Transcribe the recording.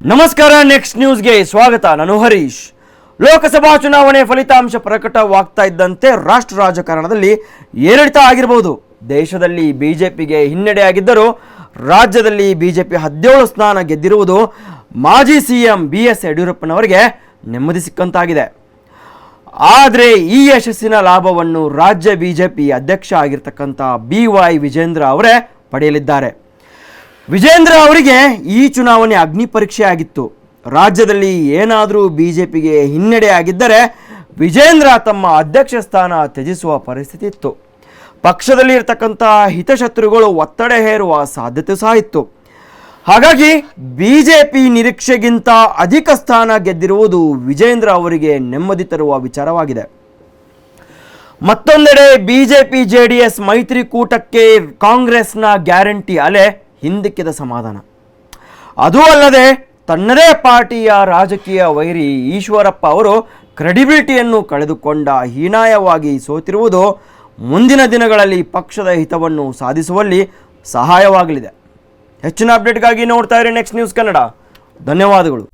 ನಮಸ್ಕಾರ ನೆಕ್ಸ್ಟ್ ನ್ಯೂಸ್ಗೆ ಸ್ವಾಗತ. ನಾನು ಹರೀಶ್. ಲೋಕಸಭಾ ಚುನಾವಣೆ ಫಲಿತಾಂಶ ಪ್ರಕಟವಾಗ್ತಾ ಇದ್ದಂತೆ ರಾಷ್ಟ್ರ ರಾಜಕಾರಣದಲ್ಲಿ ಏರಿಳಿತ ಆಗಿರಬಹುದು ದೇಶದಲ್ಲಿ ಬಿಜೆಪಿಗೆ ಹಿನ್ನಡೆ ಆಗಿದ್ದರೂ ರಾಜ್ಯದಲ್ಲಿ ಬಿಜೆಪಿ ಹದಿನೇಳು ಸ್ಥಾನ ಗೆದ್ದಿರುವುದು ಮಾಜಿ ಸಿಎಂ ಬಿ ಎಸ್ ಯಡಿಯೂರಪ್ಪನವರಿಗೆ ನೆಮ್ಮದಿ ಸಿಕ್ಕಂತಾಗಿದೆ. ಆದರೆ ಈ ಯಶಸ್ಸಿನ ಲಾಭವನ್ನು ರಾಜ್ಯ ಬಿಜೆಪಿ ಅಧ್ಯಕ್ಷ ಆಗಿರ್ತಕ್ಕಂಥ ಬಿ ವೈ ವಿಜೇಂದ್ರ ಅವರೇ ಪಡೆಯಲಿದ್ದಾರೆ. ವಿಜೇಂದ್ರ ಅವರಿಗೆ ಈ ಚುನಾವಣೆ ಅಗ್ನಿ ಪರೀಕ್ಷೆ ಆಗಿತ್ತು. ರಾಜ್ಯದಲ್ಲಿ ಏನಾದರೂ ಬಿಜೆಪಿಗೆ ಹಿನ್ನಡೆ ಆಗಿದ್ದರೆ ವಿಜೇಂದ್ರ ತಮ್ಮ ಅಧ್ಯಕ್ಷ ಸ್ಥಾನ ತ್ಯಜಿಸುವ ಪರಿಸ್ಥಿತಿ ಇತ್ತು. ಪಕ್ಷದಲ್ಲಿ ಇರತಕ್ಕಂಥ ಹಿತಶತ್ರುಗಳು ಒತ್ತಡ ಹೇರುವ ಸಾಧ್ಯತೆ ಸಹ ಇತ್ತು. ಹಾಗಾಗಿ ಬಿಜೆಪಿ ನಿರೀಕ್ಷೆಗಿಂತ ಅಧಿಕ ಸ್ಥಾನ ಗೆದ್ದಿರುವುದು ವಿಜೇಂದ್ರ ಅವರಿಗೆ ನೆಮ್ಮದಿ ತರುವ ವಿಚಾರವಾಗಿದೆ. ಮತ್ತೊಂದೆಡೆ ಬಿಜೆಪಿ ಜೆಡಿಎಸ್ ಮೈತ್ರಿಕೂಟಕ್ಕೆ ಕಾಂಗ್ರೆಸ್ನ ಗ್ಯಾರಂಟಿ ಅಲೆ ಹಿಂದಿಕ್ಕಿದ ಸಮಾಧಾನ. ಅದೂ ಅಲ್ಲದೆ ತನ್ನದೇ ಪಾರ್ಟಿಯ ರಾಜಕೀಯ ವೈರಿ ಈಶ್ವರಪ್ಪ ಅವರು ಕ್ರೆಡಿಬಿಲಿಟಿಯನ್ನು ಕಳೆದುಕೊಂಡ ಹೀನಾಯವಾಗಿ ಸೋತಿರುವುದು ಮುಂದಿನ ದಿನಗಳಲ್ಲಿ ಪಕ್ಷದ ಹಿತವನ್ನು ಸಾಧಿಸುವಲ್ಲಿ ಸಹಾಯವಾಗಲಿದೆ. ಹೆಚ್ಚಿನ ಅಪ್ಡೇಟ್ಗಾಗಿ ನೋಡ್ತಾ ಇರಿ ನೆಕ್ಸ್ಟ್ ನ್ಯೂಸ್ ಕನ್ನಡ ಧನ್ಯವಾದಗಳು.